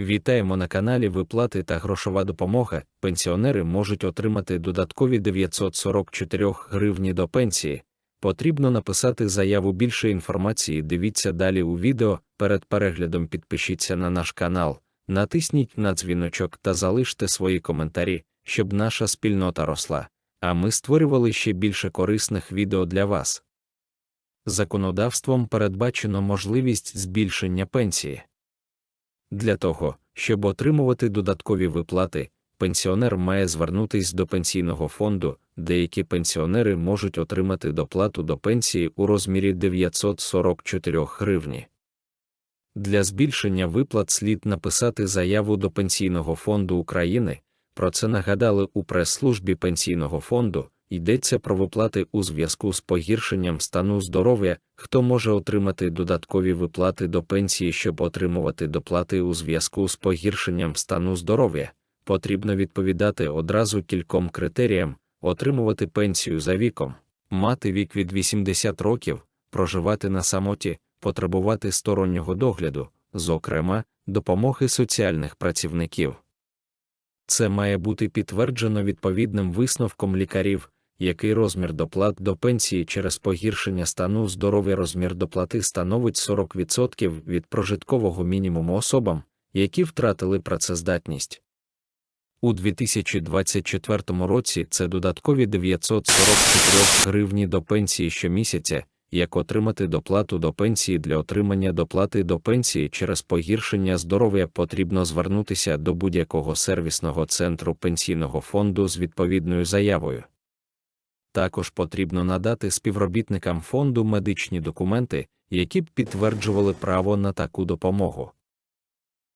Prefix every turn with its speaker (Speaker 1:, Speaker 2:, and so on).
Speaker 1: Вітаємо на каналі Виплати та грошова допомога. Пенсіонери можуть отримати додаткові 944 гривні до пенсії. Потрібно написати заяву більше інформації. Дивіться далі у відео. Перед переглядом підпишіться на наш канал, натисніть на дзвіночок та залиште свої коментарі, щоб наша спільнота росла. А ми створювали ще більше корисних відео для вас. Законодавством передбачено можливість збільшення пенсії. Для того, щоб отримувати додаткові виплати, пенсіонер має звернутись до пенсійного фонду, деякі пенсіонери можуть отримати доплату до пенсії у розмірі 944 гривні. Для збільшення виплат слід написати заяву до Пенсійного фонду України. Про це нагадали у прес-службі Пенсійного фонду. Йдеться про виплати у зв'язку з погіршенням стану здоров'я, хто може отримати додаткові виплати до пенсії, щоб отримувати доплати у зв'язку з погіршенням стану здоров'я. Потрібно відповідати одразу кільком критеріям: отримувати пенсію за віком, мати вік від 80 років, проживати на самоті, потребувати стороннього догляду, зокрема, допомоги соціальних працівників. Це має бути підтверджено відповідним висновком лікарів, який розмір доплат до пенсії через погіршення стану здоров'я розмір доплати становить 40% від прожиткового мінімуму особам, які втратили працездатність. У 2024 році це додаткові 944 гривні до пенсії щомісяця, як отримати доплату до пенсії для отримання доплати до пенсії через погіршення здоров'я потрібно звернутися до будь-якого сервісного центру пенсійного фонду з відповідною заявою. Також потрібно надати співробітникам фонду медичні документи, які б підтверджували право на таку допомогу.